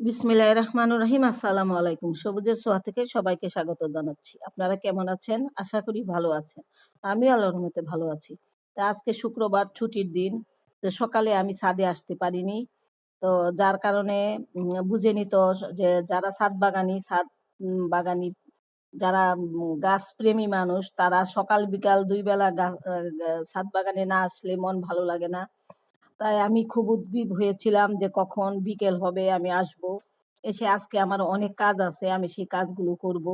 বিসমিল্লাহ রহমানুর রহিম আসসালামু আলাইকুম সবুজের সোয়া থেকে সবাইকে স্বাগত জানাচ্ছি। আপনারা কেমন আছেন? আশা করি ভালো আছেন। আমি আল্লাহর রহমতে ভালো আছি। তা আজকে শুক্রবার, ছুটির দিন। তো সকালে আমি ছাদে আসতে পারিনি। তো যার কারণে বুঝে নিত যে যারা ছাদ বাগানি ছাদ বাগানি, যারা গাছ প্রেমী মানুষ, তারা সকাল বিকাল দুই বেলা ছাদ বাগানে না আসলে মন ভালো লাগে না। তাই আমি খুব উদ্গ্রীব হয়েছিলাম যে কখন বিকেল হবে, আমি আসব। এসে আজকে আমার অনেক কাজ আছে, আমি সেই কাজগুলো করব।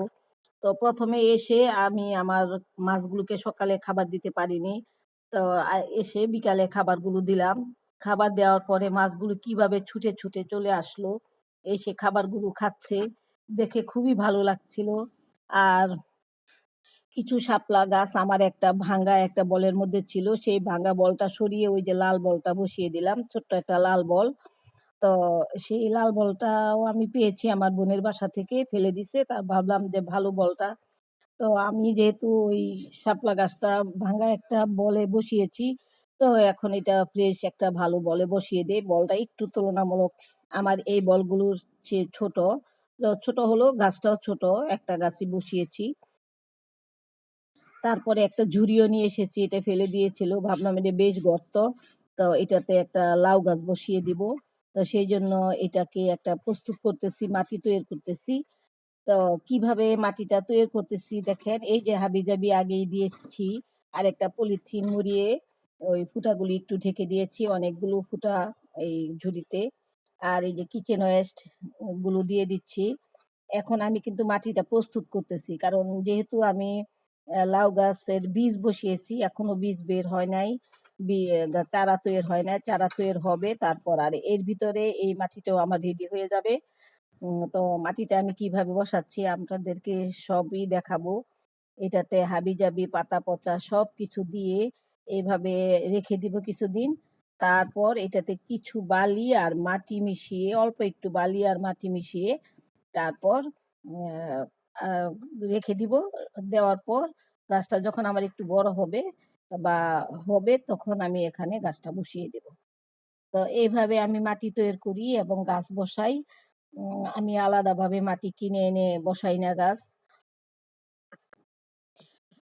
তো প্রথমে এসে আমি আমার মাছগুলোকে সকালে খাবার দিতে পারিনি। তো এসে বিকালে খাবারগুলো দিলাম। খাবার দেওয়ার পরে মাছগুলো কীভাবে ছুটে ছুটে চলে আসলো, এসে খাবারগুলো খাচ্ছে। দেখে খুবই ভালো লাগছিল। আর কিছু শাপলা গাছ আমার একটা ভাঙ্গা একটা বলের মধ্যে ছিল, সেই ভাঙ্গা বলটা সরিয়ে ওই যে লাল বলটা বসিয়ে দিলাম, ছোট্ট একটা লাল বল। তো সেই লাল বলটাও আমি পেয়েছি আমার বোনের বাসা থেকে, ফেলে দিছে তার ভাবলাম যে ভালো বলটা। তো আমি যেহেতু ওই শাপলা গাছটা ভাঙ্গা একটা বলে বসিয়েছি, তো এখন এটা ফ্রেশ একটা ভালো বলে বসিয়ে দেই। বলটা একটু তুলনামূলক আমার এই বলগুলোর চেয়ে ছোট। ছোট হলো গাছটাও ছোট, একটা গাছই বসিয়েছি। তারপরে একটা ঝুড়িও নিয়ে এসেছি, এটা ফেলে দিয়েছিল। ভাবলাম এটা বেশ গর্ত, তো এটাতে একটা লাউ গাছ বসিয়ে দিব। তো সেই জন্য এটাকে একটা প্রস্তুত করতেছি, মাটি তৈরি করতেছি। তো কীভাবে মাটিটা তৈরি করতেছি দেখেন, এই যে হাবিজাবি আগেই দিয়েছি, আর একটা পলিথিন মুড়িয়ে ওই ফুটাগুলি একটু ঢেকে দিয়েছি, অনেকগুলো ফুটা এই ঝুড়িতে। আর এই যে কিচেন ওয়েস্টগুলো দিয়ে দিচ্ছি। এখন আমি কিন্তু মাটিটা প্রস্তুত করতেছি, কারণ যেহেতু আমি লাউ গাছের বীজ বসিয়েছি, এখনও বীজ বের হয় নাই। চারা তৈরি হয় নাই, চারা তৈরি হবে তারপর আর এর ভিতরে এই মাটিটাও আমার রেডি হয়ে যাবে। তো মাটিটা আমি কীভাবে বসাচ্ছি আপনাদেরকে সবই দেখাবো। এটাতে হাবি জাবি, পাতা পচা সব কিছু দিয়ে এইভাবে রেখে দিব কিছুদিন। তারপর এটাতে কিছু বালি আর মাটি মিশিয়ে, অল্প একটু বালি আর মাটি মিশিয়ে তারপর রেখে দিব। দেওয়ার পর গাছটা যখন আমার একটু বড় হবে বা হবে তখন আমি এখানে গাছটা বসিয়ে দেব। তো এইভাবে আমি মাটি তৈরি করি এবং গাছ বসাই। আমি আলাদাভাবে মাটি কিনে এনে বসাই না গাছ।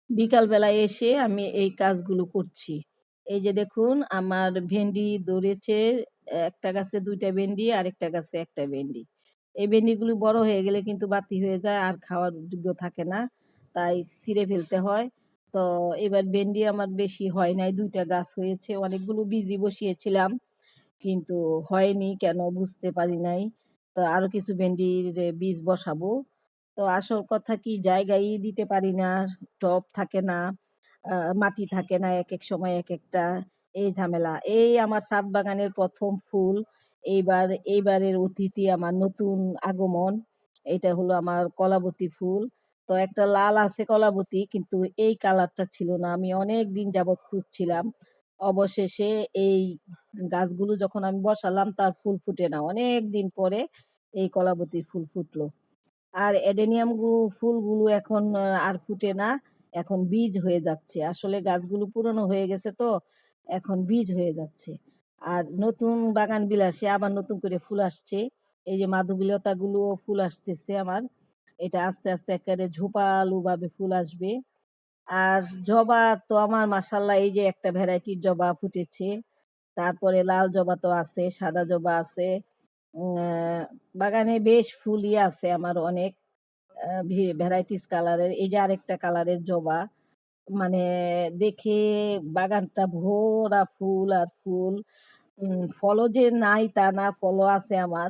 বিকাল বেলায় এসে আমি এই কাজগুলো করছি। এই যে দেখুন, আমার ভেন্ডি ধরেছে, একটা গাছে দুইটা ভেন্ডি আর একটা গাছে একটা ভেন্ডি। এই ভেন্ডিগুলো বড় হয়ে গেলে কিন্তু বাতি হয়ে যায়, আর খাওয়ার যোগ্য থাকে না, তাই ছিঁড়ে ফেলতে হয়। তো এবার ভেন্ডি আমার বেশি হয় নাই, দুইটা গাছ হয়েছে, অনেকগুলো বীজই বসিয়েছিলাম, কিন্তু হয়নি, কেন বুঝতে পারি নাই। তো আরও কিছু ভেন্ডির বীজ বসাবো। তো আসল কথা কি জায়গায় দিতে পারি না টব থাকে না মাটি থাকে না, এক এক সময় এক একটা, এই ঝামেলা। এই আমার ছাদ বাগানের প্রথম ফুল এইবার, এইবারের অতিথি আমার নতুন আগমন। এটা হলো আমার কলাবতী ফুল। তো একটা লাল আছে কলাবতী, কিন্তু এই কালারটা ছিল না। আমি অনেক দিন যাবত খুঁজছিলাম। অবশেষে এই গাছগুলো যখন আমি বসালাম, তার ফুল ফুটে না। অনেক দিন পরে এই কলাবতীর ফুল ফুটলো। আর এডেনিয়াম ফুলগুলো এখন আর ফুটে না। এখন বীজ হয়ে যাচ্ছে। আসলে গাছগুলো পুরনো হয়ে গেছে তো, এখন বীজ হয়ে যাচ্ছে। আর নতুন বাগান বিলাসে আবার নতুন করে ফুল আসছে। এই যে মাধবীলতা গুলো ফুল আসতেছে আমার। এটা আস্তে আস্তে একেবারে ঝোপালু ভাবে ফুল আসবে। আর জবা তো আমার মাসাল্লাহ এই যে একটা ভ্যারাইটির জবা ফুটেছে। তারপরে লাল জবা তো আছে, সাদা জবা আছে। বাগানে বেশ ফুলই আছে আমার অনেক। ভ্যারাইটিস কালারের এই যে আরেকটা কালারের জবা। মানে দেখে বাগানটা ভরা ফুল আর ফুল। উম, ফলও যে নাই তা না ফলও আছে আমার।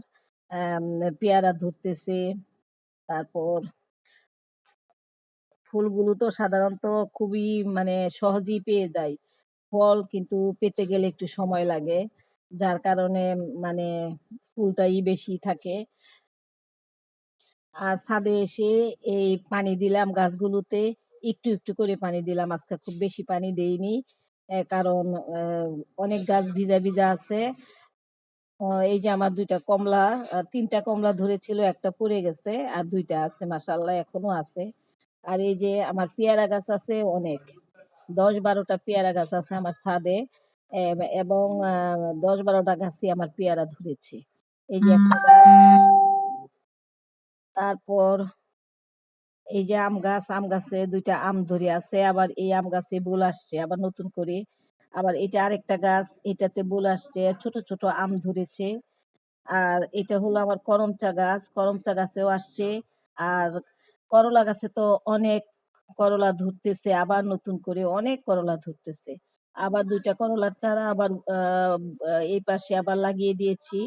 আম, পেয়ারা ধরতেছে। তারপর ফুলগুলো তো সাধারণত খুবই মানে সহজেই পেয়ে যায় ফল কিন্তু পেতে গেলে একটু সময় লাগে যার কারণে মানে ফুলটাই বেশি থাকে। আর ছাদে এসে এই পানি দিলাম গাছগুলোতে। একটু একটু করে পানি দিলাম। আজকে খুব বেশি পানি দেইনি। কারণ অনেক গাছ ভিজা ভিজা আছে। এই যে আমার দুইটা কমলা তিনটা কমলা ধরেছিল, একটা পড়ে গেছে আর দুইটা আছে মাসাল্লাহ এখনও আছে। আর এই যে আমার পেয়ারা গাছ আছে অনেক। দশ বারোটা পেয়ারা গাছ আছে আমার ছাদে এবং দশ বারোটা গাছই আমার পেয়ারা ধরেছে। এই যে তারপর এই যে আম গাছ, আম গাছে দুইটা আম ধরে আছে, আবার এই আম গাছে বোল আসছে, আবার নতুন করে আবার এটা আরেকটা গাছ, এটাতে বোল আসছে, ছোট ছোট আম ধরেছে। আর এটা হলো আমার করমচা গাছ, করমচা গাছেও আসছে। আর করলা গাছে তো অনেক করলা ধরতেছে, আবার নতুন করে অনেক করলা ধরতেছে। আবার দুইটা করলার চারা আবার এই পাশে আবার লাগিয়ে দিয়েছি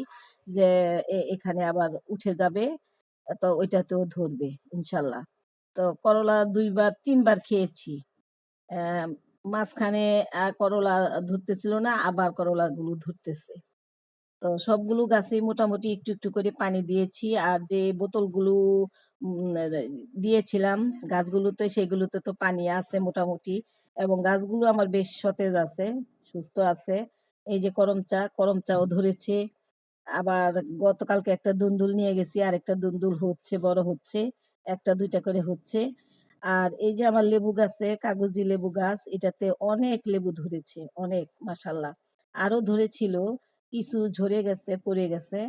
যে এখানে আবার উঠে যাবে, তো ওইটাতেও ধরবে, ইনশাল্লাহ। তো করলা দুইবার, তিনবার খেয়েছি। মাঝখানে করলা ধরতেছিল না, আবার করলা গুলো ধরতেছে। তো সবগুলো গাছে মোটামুটি একটু একটু করে পানি দিয়েছি আর যে বোতলগুলো দিয়েছিলাম গাছগুলোতে, সেগুলোতে তো পানি আছে মোটামুটি এবং গাছগুলো আমার বেশ সতেজ আছে, সুস্থ আছে। এই যে করমচা করমচাও ধরেছে। আবার গতকালকে একটা দুন্দুল নিয়ে গেছি আর একটা দুন্দুল হচ্ছে, বড় হচ্ছে। একটা, দুইটা করে হচ্ছে। আর এই যে আমার লেবু গাছে, কাগজি লেবু গাছ, এটাতে অনেক লেবু ধরেছে, অনেক মাসাল্লাহ আরও ধরেছিল, কিছু ঝরে গেছে, পড়ে গেছে।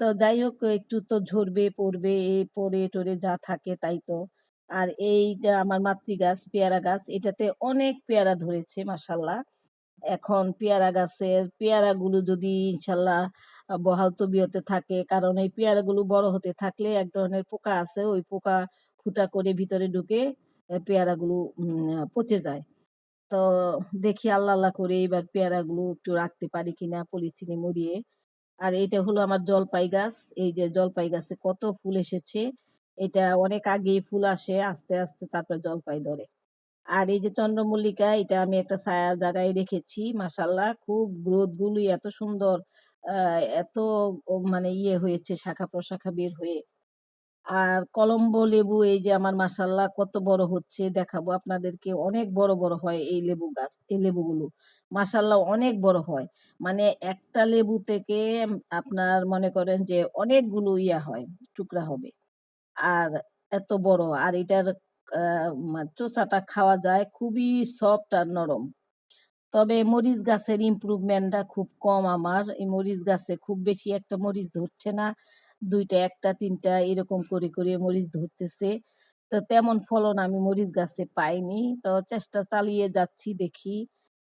তো যাই হোক, একটু তো ঝরবে, পড়বে এই পড়ে টরে যা থাকে তাই তো। আর এইটা আমার মাতৃ গাছ পেয়ারা গাছ, এটাতে অনেক পেয়ারা ধরেছে মাসাল্লাহ এখন পেয়ারা গাছের পেয়ারা গুলো যদি ইনশাল্লাহ বহাল তবিয়তে থাকে। কারণ এই পেয়ারা গুলো বড় হতে থাকলে এক ধরনের পোকা আছে ওই পোকা ফুটা করে ভিতরে ঢুকে আহ, পেয়ারা গুলো পচে যায়। তো দেখি আল্লাহ আল্লাহ করে এবার পেয়ারা গুলো একটু রাখতে পারি কিনা পলিথিনে মুড়িয়ে আর এটা হলো আমার জলপাই গাছ। এই যে জলপাই গাছে কত ফুল এসেছে এটা অনেক আগেই ফুল আসে আস্তে আস্তে তারপর জলপাই ধরে। আর এই যে চন্দ্রমল্লিকা এটা আমি একটা ছায়া জায়গায় রেখেছি মাশাল্লাহ খুব গ্রোথ গুলি এত সুন্দর। এত মানে ইয়ে হয়েছে শাখা প্রশাখা বের হয়ে। আর কলম্বো লেবু, এই যে আমার মাশাল্লাহ কত বড় হচ্ছে দেখাবো আপনাদেরকে। অনেক বড় বড় হয় এই লেবু গাছ, এই লেবুগুলো। মাশাল্লাহ অনেক বড় হয়। মানে একটা লেবু থেকে আপনার মনে করেন যে অনেকগুলো ইয়া হয়, টুকরা হবে। আর এত বড়, আর এটার চোচাটা খাওয়া যায় খুবই সফট আর নরম। তবে মরিচ গাছের ইমপ্রুভমেন্টটা খুব কম আমার। এই মরিচ গাছে খুব বেশি একটা মরিচ ধরছে না। দুইটা, একটা, তিনটা এরকম করে করে মরিচ ধরতেছে। তো তেমন ফলন আমি মরিচ গাছে পাইনি। তো চেষ্টা চালিয়ে যাচ্ছি দেখি।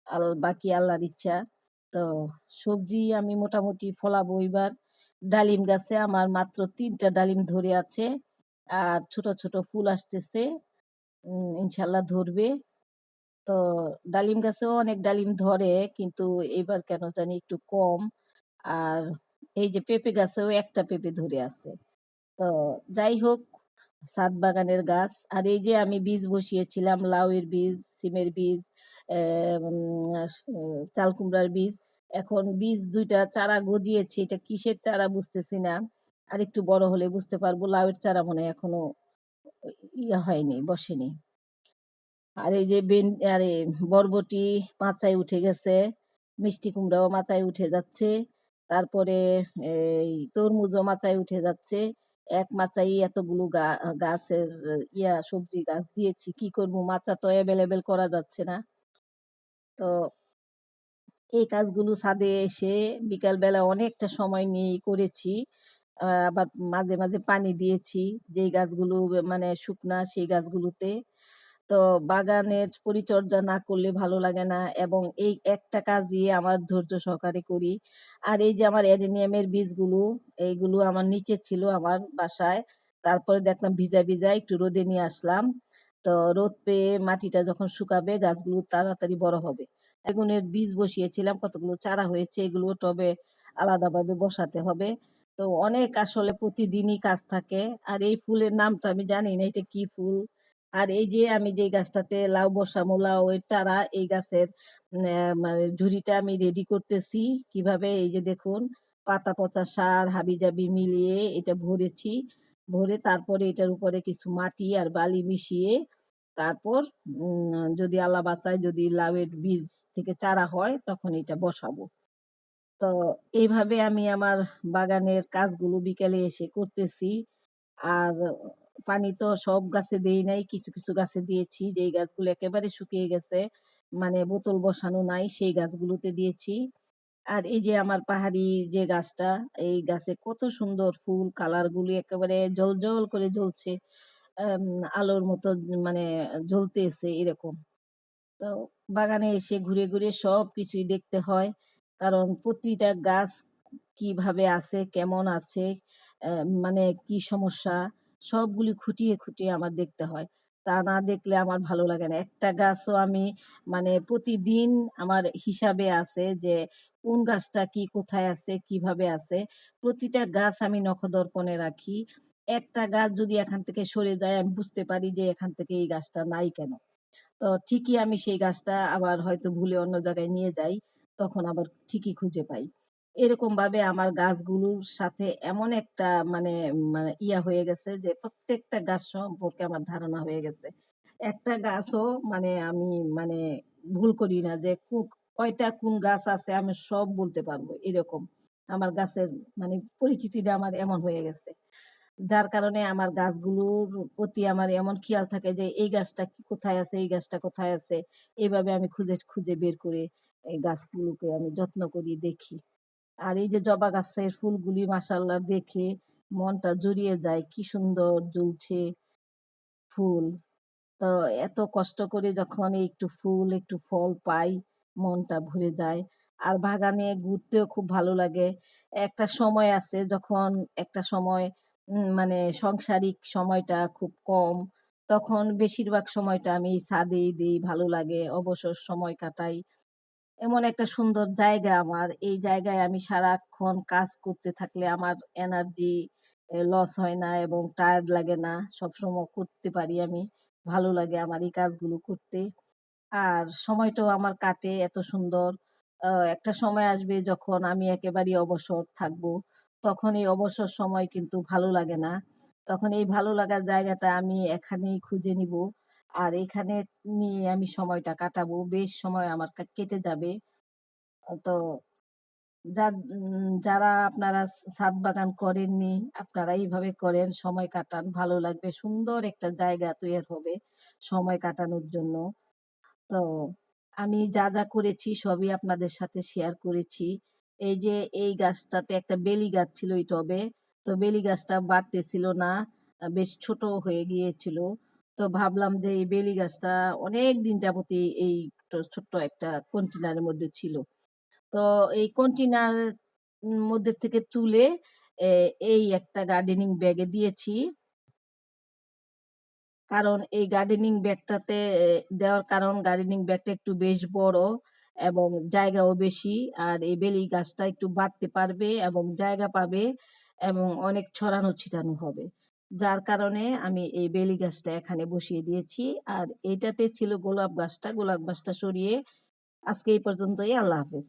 আল, বাকি আল্লাহর ইচ্ছা। তো সবজি আমি মোটামুটি ফলাবো এবার। ডালিম গাছে আমার মাত্র তিনটা ডালিম ধরে আছে। আর ছোট ছোট ফুল আসতেছে। ইনশাল্লাহ ধরবে। তো ডালিম গাছেও অনেক ডালিম ধরে, কিন্তু এবার কেন জানি একটু কম। আর এই যে পেঁপে গাছেও একটা পেঁপে ধরে আছে। তো যাই হোক ছাদ বাগানের গাছ। আর এই যে আমি বীজ বসিয়েছিলাম, লাউয়ের বীজ, সিমের বীজ চাল কুমড়ার বীজ। এখন বীজ দুইটা চারা গজিয়েছে এটা কিসের চারা বুঝতেছি না। আর একটু বড় হলে বুঝতে পারব, লাউয়ের চারা মনে এখনও ইয়ে হয়নি, বসেনি। আর এই যে বেন আরে বরবটি মাচায় উঠে গেছে, মিষ্টি কুমড়াও মাচায় উঠে যাচ্ছে, তারপরে এই তরমুজও মাচায় উঠে যাচ্ছে, এক মাচাই এতগুলো গাছের ইয়া, সবজি গাছ দিয়েছি, কি করব? মাচা তো অ্যাভেলেবেল করা যাচ্ছে না। তো এই কাজগুলো ছাদে এসে বিকালবেলা অনেকটা সময় নিয়ে করেছি আবার মাঝে মাঝে পানি দিয়েছি, যেই গাছগুলো মানে শুকনা সেই গাছগুলোতে। তো বাগানের পরিচর্যা না করলে ভালো লাগে না এবং এই একটা কাজই আমার ধৈর্য সহকারে করি। আর এই যে আমার অ্যাডেনিয়ামের বীজগুলো, এইগুলো আমার নিচে ছিল আমার বাসায়। তারপরে দেখলাম ভিজা ভিজা একটু রোদে নিয়ে আসলাম। তো রোদ পেয়ে মাটিটা যখন শুকাবে গাছগুলো তাড়াতাড়ি বড় হবে। বেগুনের বীজ বসিয়েছিলাম, কতগুলো চারা হয়েছে এগুলো টবে আলাদাভাবে বসাতে হবে। তো অনেক আসলে প্রতিদিনই কাজ থাকে। আর এই ফুলের নামটা আমি জানি না, এটা কি ফুল? আর এই যে আমি যে গাছটাতে লাউ বসাবো লাউ এর চারা, এই গাছের মানে ঝুড়িটা আমি রেডি করতেছি। কীভাবে? এই যে দেখুন, পাতা পচা সার, হাবিজাবি মিলিয়ে এটা ভরেছি। ভরে তারপরে এটার উপরে কিছু মাটি আর বালি মিশিয়ে তারপর যদি আল্লাহ বাঁচায় যদি লাউয়ের বীজ থেকে চারা হয়, তখন এটা বসাবো। তো এইভাবে আমি আমার বাগানের কাজগুলো বিকেলে এসে করতেছি। আর পানি তো সব গাছে দেই নাই কিছু কিছু গাছে দিয়েছি যেই গাছগুলো একেবারে শুকিয়ে গেছে মানে বোতল বসানো নাই সেই গাছগুলোতে দিয়েছি আর এই যে আমার পাহাড়ি যে গাছটা, এই গাছে কত সুন্দর ফুল কালার গুলি একেবারে জল করে জ্বলছে। আলোর মতো মানে জ্বলতেছে এরকম। তো বাগানে এসে ঘুরে, ঘুরে সব কিছুই দেখতে হয়। কারণ প্রতিটা গাছ কীভাবে আছে, কেমন আছে, মানে কি সমস্যা সবগুলি খুঁটিয়ে, খুঁটিয়ে আমার দেখতে হয়। তা না দেখলে আমার ভালো লাগে না। একটা গাছও আমি মানে প্রতিদিন আমার হিসাবে আছে যে কোন গাছটা কি কোথায় আছে, কীভাবে আছে। প্রতিটা গাছ আমি নখদর্পণে রাখি। একটা গাছ যদি এখান থেকে সরে যায় আমি বুঝতে পারি যে এখান থেকে এই গাছটা নাই কেন? তো ঠিকই আমি সেই গাছটা আবার হয়তো ভুলে অন্য জায়গায় নিয়ে যাই। তখন আবার ঠিকই খুঁজে পাই। এরকমভাবে আমার গাছগুলোর সাথে এমন একটা মানে মানে ইয়া হয়ে গেছে যে প্রত্যেকটা গাছ সম্পর্কে আমার ধারণা হয়ে গেছে। একটা গাছও মানে আমি মানে ভুল করি না যে কয়টা কোন গাছ আছে আমি সব বলতে পারব এরকম। আমার গাছের মানে পরিচিতিটা আমার এমন হয়ে গেছে। যার কারণে আমার গাছগুলোর প্রতি আমার এমন খেয়াল থাকে যে এই গাছটা কোথায় আছে, এই গাছটা কোথায় আছে। এইভাবে আমি খুঁজে, খুঁজে বের করে এই গাছগুলোকে আমি যত্ন করি, দেখি। আর এই যে জবা গাছের ফুলগুলি মাশাআল্লাহ দেখে মনটা জুড়িয়ে যায়। কি সুন্দর জ্বলছে ফুল। তো এত কষ্ট করে যখন একটু ফুল, একটু ফল পাই, মনটা ভরে যায়। আর বাগানে ঘুরতেও খুব ভালো লাগে। একটা সময় আছে যখন একটা সময় মানে সংসারিক সময়টা খুব কম। তখন বেশিরভাগ সময়টা আমি ছাদেই দিই ভালো লাগে। অবসর সময় কাটাই। এমন একটা সুন্দর জায়গা আমার। এই জায়গায় আমি সারাক্ষণ কাজ করতে থাকলে আমার এনার্জি লস হয় না এবং টায়ার্ড লাগে না। সবসময় করতে পারি আমি। ভালো লাগে আমার এই কাজগুলো করতে। আর সময়টাও আমার কাটে এত সুন্দর। একটা সময় আসবে যখন আমি একেবারেই অবসর থাকব। তখন এই অবসর সময় কিন্তু ভালো লাগে না। তখন এই ভালো লাগার জায়গাটা আমি এখানেই খুঁজে নিবো। আর এখানে নিয়ে আমি সময়টা কাটাবো। বেশ সময় আমার কেটে যাবে। তো যার আপনারা ছাদ বাগান করেননি, আপনারা এইভাবে করেন, সময় কাটান, ভালো লাগবে। সুন্দর একটা জায়গা তৈয়ার হবে সময় কাটানোর জন্য। তো আমি যা, যা করেছি সবই আপনাদের সাথে শেয়ার করেছি। এই যে এই গাছটাতে একটা বেলি গাছ ছিল এই টবে। তো বেলি গাছটা বাড়তেছিল না। বেশ ছোট হয়ে গিয়েছিল। তো ভাবলাম যে এই বেলি গাছটা অনেকদিন যাবতই এই ছোট্ট একটা কন্টেনারের মধ্যে ছিল। তো এই কন্টেনার মধ্যে থেকে তুলে এই একটা গার্ডেনিং ব্যাগে দিয়েছি। কারণ এই গার্ডেনিং ব্যাগটাতে দেওয়ার কারণ গার্ডেনিং ব্যাগটা একটু বেশ বড় এবং জায়গাও বেশি। আর এই বেলি গাছটা একটু বাড়তে পারবে এবং জায়গা পাবে এবং অনেক ছড়ানো ছিটানো হবে। যার কারণে আমি এই বেলি গাছটা এখানে বসিয়ে দিয়েছি। আর এটাতে ছিল গোলাপ গাছটা। গোলাপ গাছটা সরিয়ে আজকে এই পর্যন্তই। আল্লাহ হাফেজ।